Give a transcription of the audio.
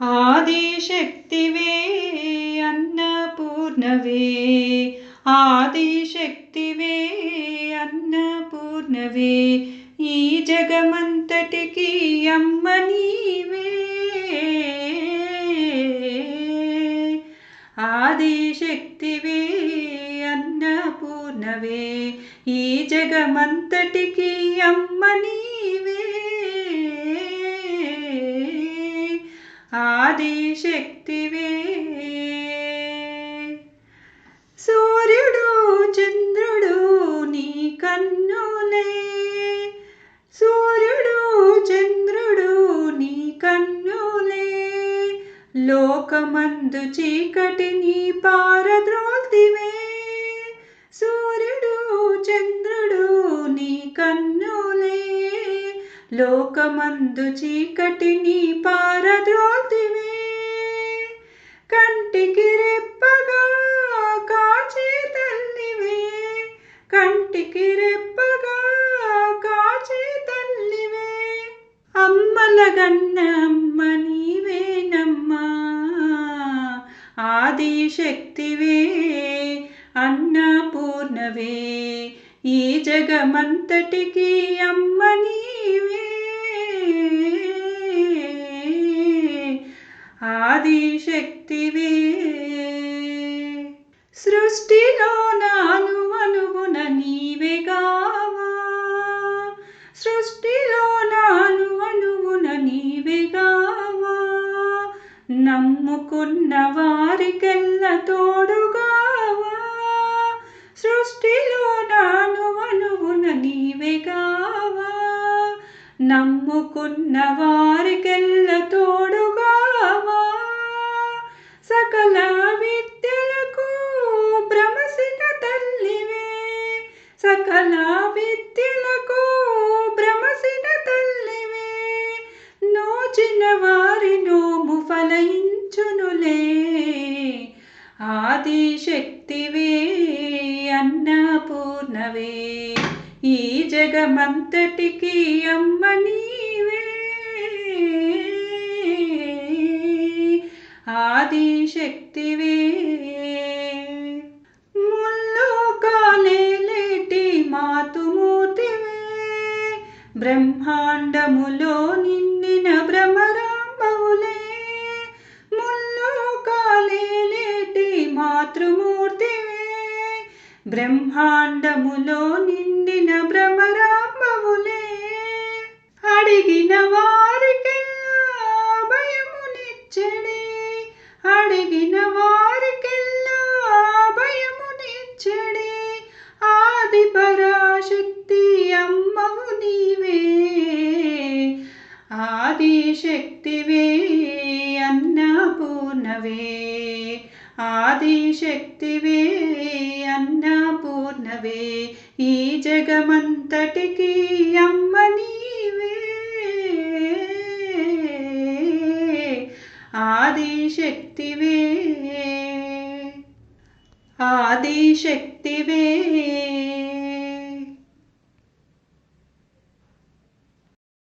ఆదిశక్తివే అన్నపూర్ణవే. ఆదిశక్తివే అన్నపూర్ణవే. ఈ జగమంతటికి అమ్మ నీవే. ఆదిశక్తివే అన్నపూర్ణవే. ఈ జగమంతటికి అమ్మ నీవే. ఆదిశక్తివే. సూర్యుడు చంద్రుడు నీ కన్నులే. సూర్యుడు చంద్రుడు నీ కన్నులే. లోకమందు చీకటిని పారద్రోల్తివే. సూర్యుడు చంద్రుడు నీ కన్నులే. లోకమందు చీకటిని పారద్రోల్తివే. కంటికి రెప్పగా కాచే తల్లివే. కంటికి రెప్పగా కాచే తల్లివే. అమ్మలగన్న అమ్మ నీవేనమ్మా. ఆదిశక్తివే అన్నపూర్ణవే. ఈ జగమంతటికి అమ్మ నీవే. ఆదిశక్తివే. సృష్టిలో నాను అనువున నీవే నీవేగావా సృష్టిలో నాను అనువున నీవే నీవేగావా నమ్ముకున్న వారికెల్ల తోడుగా నమ్ముకున్న వారికెల్ల తోడుగావా? సకల విద్యలకు భ్రమసిన తల్లివే. సకల విద్యలకు భ్రమసిన తల్లివే. నోచిన వారి నోము ఫలయించునులే. ఆదిశక్తివే అన్నపూర్ణవే. జగమంతటికి అమ్మ నీవే. ఆదిశక్తివే. ముళ్ళు కాలేటి మాతుమూర్తివే బ్రహ్మాండములో నిండిన బ్రహ్మరాంబవులే ముళ్ళు కాలేటి మాతృమూర్తివే. బ్రహ్మాండములో నిన్న అడిగిన వారికెల్లా భయమునిచ్చడే అడిగిన వారికెల్లా భయమునిచ్చడే ఆది పరాశక్తి అమ్మవు నీవే. ఆది శక్తివే అన్నపూర్ణవే. ఆదిశక్తివే అన్నపూర్ణవే. ఈ జగమంతటికి అమ్మ నీవే. ఆదిశక్తివే ఆదిశక్తివే